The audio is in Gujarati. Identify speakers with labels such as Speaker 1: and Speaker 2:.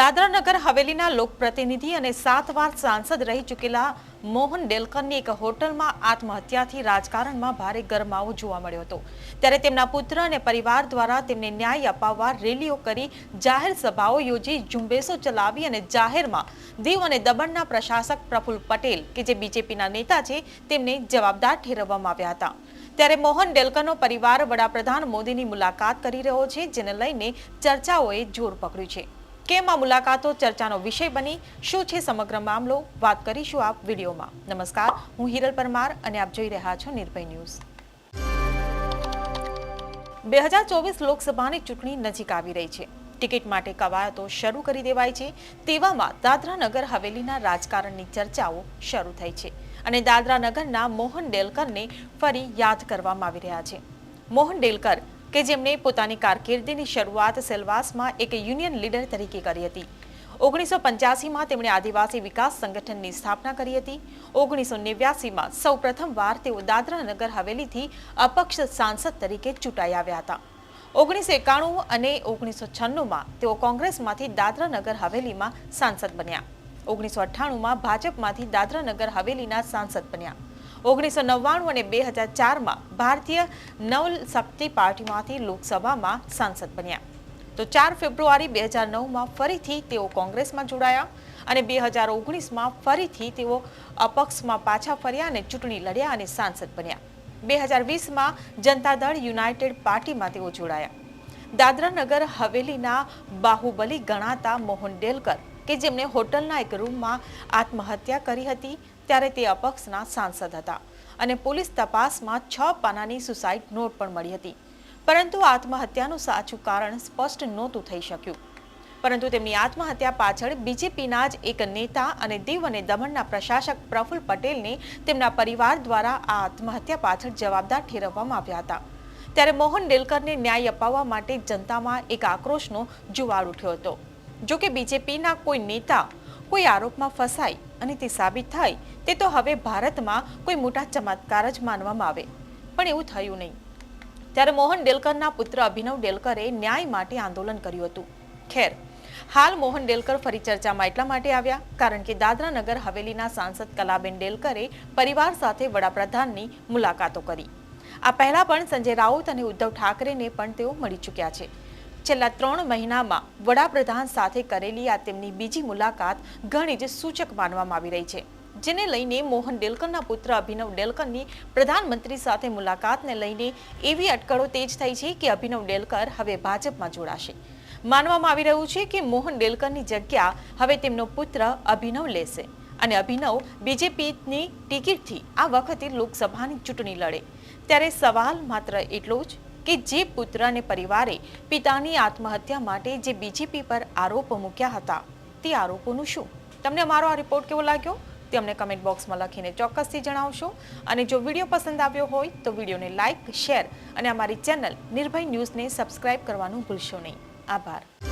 Speaker 1: દાદરાનગર હવેલીના લોકપ્રતિનિધિ અને સાત વાર સાંસદ રહી ચૂકેલા મોહન ડેલકરની એક હોટલમાં આત્મહત્યાથી રાજકારણમાં ભારે ગરમાવો જોવા મળ્યો હતો. ત્યારે તેમના પુત્ર અને પરિવાર દ્વારા તેમને ન્યાય અપાવવા રેલીઓ કરી જાહેર સભાઓ યોજી ઝુંબેશો ચલાવી અને જાહેરમાં દીવ અને દમણના પ્રશાસક પ્રફુલ્લ પટેલ કે જે બીજેપીના નેતા છે તેમને જવાબદાર ઠેરવવામાં આવ્યા હતા. ત્યારે મોહન ડેલકરનો પરિવાર વડાપ્રધાન મોદીની મુલાકાત કરી રહ્યો છે, જેને લઈને ચર્ચાઓએ જોર પકડ્યું છે. કેમ મુલાકાતો, ચર્ચાનો વિષય બની, શું છે સમગ્ર મામલો? વાત કરીશું આપ વિડીયોમાં. નમસ્કાર, હું હિરલ પરમાર અને આપ જોઈ રહ્યા છો નિર્ભય ન્યૂઝ. બે હજાર ચોવીસ લોકસભાની ચૂંટણી નજીક આવી રહી છે. ટિકિટ માટે કવાયતો શરૂ કરી દેવાય છે. તેવામાં દાદરા નગર હવેલીના રાજકારણની ચર્ચાઓ શરૂ થઈ છે અને દાદરા નગરના મોહન ડેલકરને ફરી યાદ કરવામાં આવી રહ્યા છે. મોહન ડેલકર કે જેમણે પોતાની કારકિર્દીની શરૂઆત સેલવાસમાં એક યુનિયન લીડર તરીકે કરી હતી. ઓગણીસો પંચ્યાસીમાં તેમણે આદિવાસી વિકાસ સંગઠનની સ્થાપના કરી હતી. ઓગણીસો નેવ્યાસીમાં સૌ પ્રથમવાર તેઓ દાદરા નગર હવેલીથી અપક્ષ સાંસદ તરીકે ચૂંટાઈ આવ્યા હતા. ઓગણીસો એકાણું અને ઓગણીસો છન્નુંમાં તેઓ કોંગ્રેસમાંથી દાદરા નગર હવેલીમાં સાંસદ બન્યા. ઓગણીસો અઠ્ઠાણુંમાં ભાજપમાંથી દાદરા નગર હવેલીના સાંસદ બન્યા. ઓગણીસો નવ્વાણું અને બે હજાર ચારમાં ભારતીય નવશક્તિ પાર્ટીમાંથી લોકસભામાં સાંસદ બન્યા. તો ચાર ફેબ્રુઆરી બે હજાર નવમાં ફરીથી તેઓ કોંગ્રેસમાં જોડાયા અને બે હજાર ઓગણીસમાં ફરીથી તેઓ અપક્ષમાં પાછા ફર્યા અને ચૂંટણી લડ્યા અને સાંસદ બન્યા. બે હજાર વીસમાં જનતા દળ યુનાઇટેડ પાર્ટીમાં તેઓ જોડાયા. દાદરાનગર હવેલીના બાહુબલી ગણાતા મોહન ડેલકર, કે જેમણે હોટલના એક રૂમમાં આત્મહત્યા કરી હતી ત્યારે તે અપક્ષના સાંસદ હતા અને પોલીસ તપાસમાં છ પાનાની સુસાઇડ નોટ પણ મળી હતી. પરંતુ આત્મહત્યાનું સાચું કારણ સ્પષ્ટ નહોતું થઈ શક્યું. પરંતુ તેમની આત્મહત્યા પાછળ બીજેપીના જ એક નેતા અને દીવ અને દમણના પ્રશાસક પ્રફુલ્લ પટેલને તેમના પરિવાર દ્વારા આ આત્મહત્યા પાછળ જવાબદાર ઠેરવવામાં આવ્યા હતા. ત્યારે મોહન ડેલકરને ન્યાય અપાવવા માટે જનતામાં એક આક્રોશનો જુવાળ ઉઠ્યો હતો. જોકે બીજેપીના કોઈ નેતા કોઈ આરોપમાં ફસાય અને તે સાબિત થાય, તે તો હવે ભારતમાં કોઈ મોટા ચમત્કાર જ માનવામાં આવે. પણ એવું થયું નહીં. ત્યારે મોહન ડેલકરના પુત્ર અભિનવ ડેલકરે ન્યાય માટે આંદોલન કર્યું હતું. ખેર, હાલ મોહન ડેલકર ફરી ચર્ચામાં એટલા માટે આવ્યા, કારણ કે દાદરા નગર હવેલીના સાંસદ કલાબેન ડેલકરે પરિવાર સાથે વડાપ્રધાનની મુલાકાતો કરી. આ પહેલા પણ સંજય રાઉત અને ઉદ્ધવ ઠાકરેને પણ તેઓ મળી ચૂક્યા છે. છેલ્લા ત્રણ મહિનામાં વડાપ્રધાન સાથે કરેલી આ તેમની બીજી મુલાકાત ઘણી જ સૂચક માનવામાં આવી રહી છે, જેને લઈને મોહન ડેલકરના પુત્ર અભિનવ ડેલકરની પ્રધાનમંત્રી સાથે મુલાકાતને લઈને એવી અટકળો તેજ થઈ છે કે અભિનવ ડેલકર હવે ભાજપમાં જોડાશે. માનવામાં આવી રહ્યું છે કે મોહન ડેલકરની જગ્યા હવે તેમનો પુત્ર અભિનવ લેશે અને અભિનવ બીજેપીની ટિકિટથી આ વખતે લોકસભાની ચૂંટણી લડે. ત્યારે સવાલ માત્ર એટલો જ કે જે પુત્ર અને પરિવારે પિતાની આત્મહત્યા માટે જે બીજેપી પર આરોપો મૂક્યા હતા, તે આરોપોનું શું? તમને અમારો આ રિપોર્ટ કેવો લાગ્યો? તે અમને કમેન્ટ બોક્સમાં લખીને ચોક્કસથી જણાવશો. અને જો વીડિયો પસંદ આવ્યો હોય, તો વિડીયોને લાઇક શેર અને અમારી ચેનલ નિર્ભય ન્યૂઝને સબસ્ક્રાઇબ કરવાનું ભૂલશો નહીં. આભાર.